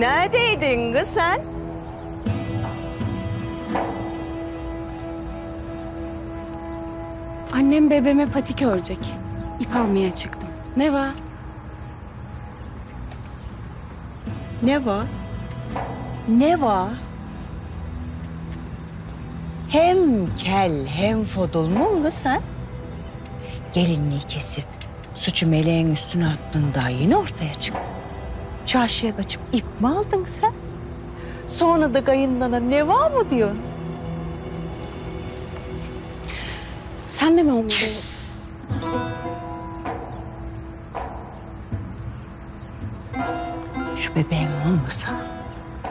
Neredeydin kız sen? Annem bebeğime patik örecek. İp almaya çıktım. Ne var? Ne var? Ne var? Hem kel hem fodul mu kız sen? Gelinliği kesip suçu meleğin üstüne attın daha yeni ortaya çıktı. Çarşıya kaçıp ip mi aldın sen? Sonra da kayınlana ne var mı diyorsun? Sen de mi onları? Şu bebeğin olmasa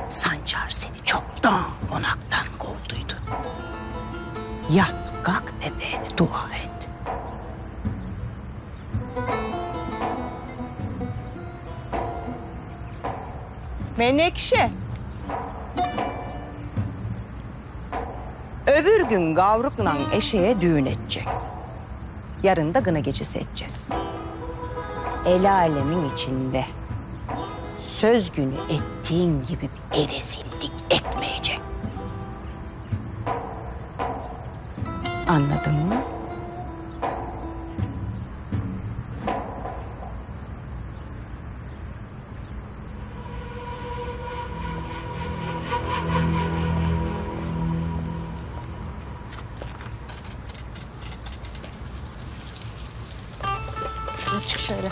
Sancar seni çoktan konaktan kovduydu. Yat kalk bebeğine dua et. Menekşe. Öbür gün Gavruk'la eşeğe düğün edecek. Yarın da gına gecesi edeceğiz. El alemin içinde söz günü ettiğin gibi bir erezillik etmeyecek. Anladın mı? Çık şöyle.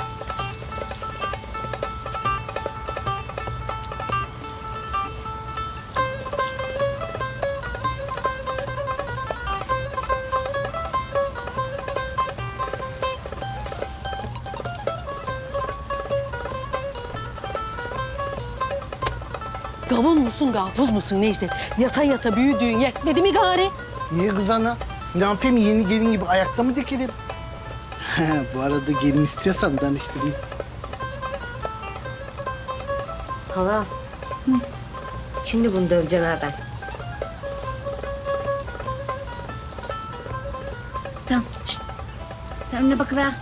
Gavun musun, gavuz musun Necdet? Yata yata büyüdüğün yetmedi mi gari? Niye kız ana? Ne yapayım yeni gelin gibi ayakta mı dikelim? Bu arada gelin istiyorsan danıştırayım. Hala. Şimdi bunu döveceğim ha ben. Tamam. Şişt. Sen önüne bakıver.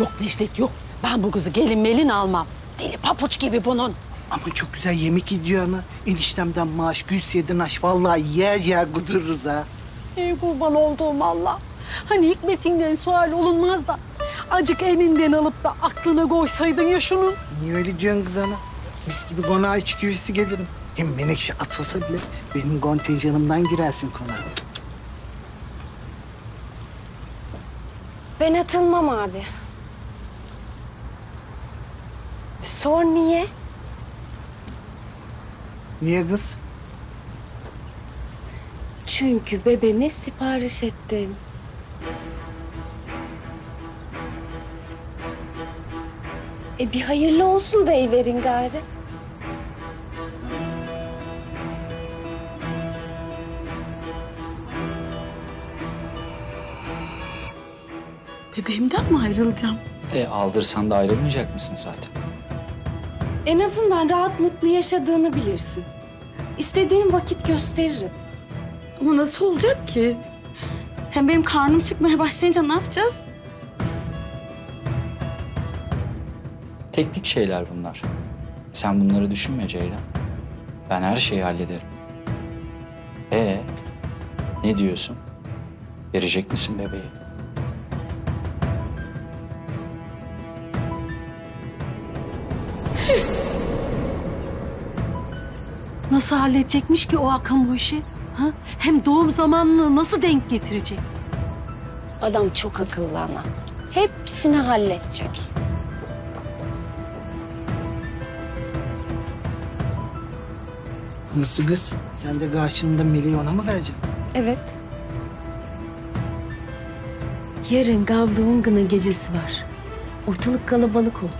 Yok Necdet yok. Ben bu kızı gelin melin almam. Dili papuç gibi bunun. Ama çok güzel yemek ediyor ana. Eniştemden maaş, gülsiyedin aş. Vallahi yer yer kudururuz ha. Ey kurban olduğum Allah. Hani hikmetinden sual olunmaz da. Acık elinden alıp da aklına koysaydın ya şunu. Niye öyle diyorsun kız ana? Mis gibi konağa içi güvesi gelirim. Hem Menekşe atılsa bile benim kontenjanımdan girersin konağa. Ben atılmam abi. Sor niye? Niye kız? Çünkü bebeğime sipariş ettim. E bir hayırlı olsun da verin gari. Bebeğimden mi ayrılacağım? E aldırsan da ayrılmayacak mısın zaten? En azından rahat mutlu yaşadığını bilirsin. İstediğin vakit gösteririm. Ama nasıl olacak ki? Hem benim karnım çıkmaya başlayınca ne yapacağız? Teknik şeyler bunlar. Sen bunları düşünme Ceylan. Ben her şeyi hallederim. E ne diyorsun? Verecek misin bebeği? Nasıl halledecekmiş ki o Hakan bu işi? Ha? Hem doğum zamanını nasıl denk getirecek? Adam çok akıllı ana. Hepsini halledecek. Nasıl kız? Sen de karşılığında milyona mı vereceksin? Evet. Yarın Gavruğun gına gecesi var. Ortalık kalabalık olur.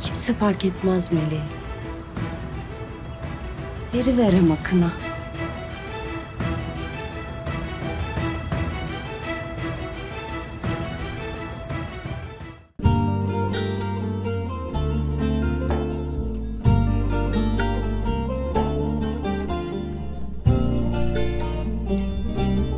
Kimse fark etmez meleği. Veri ver ama kına.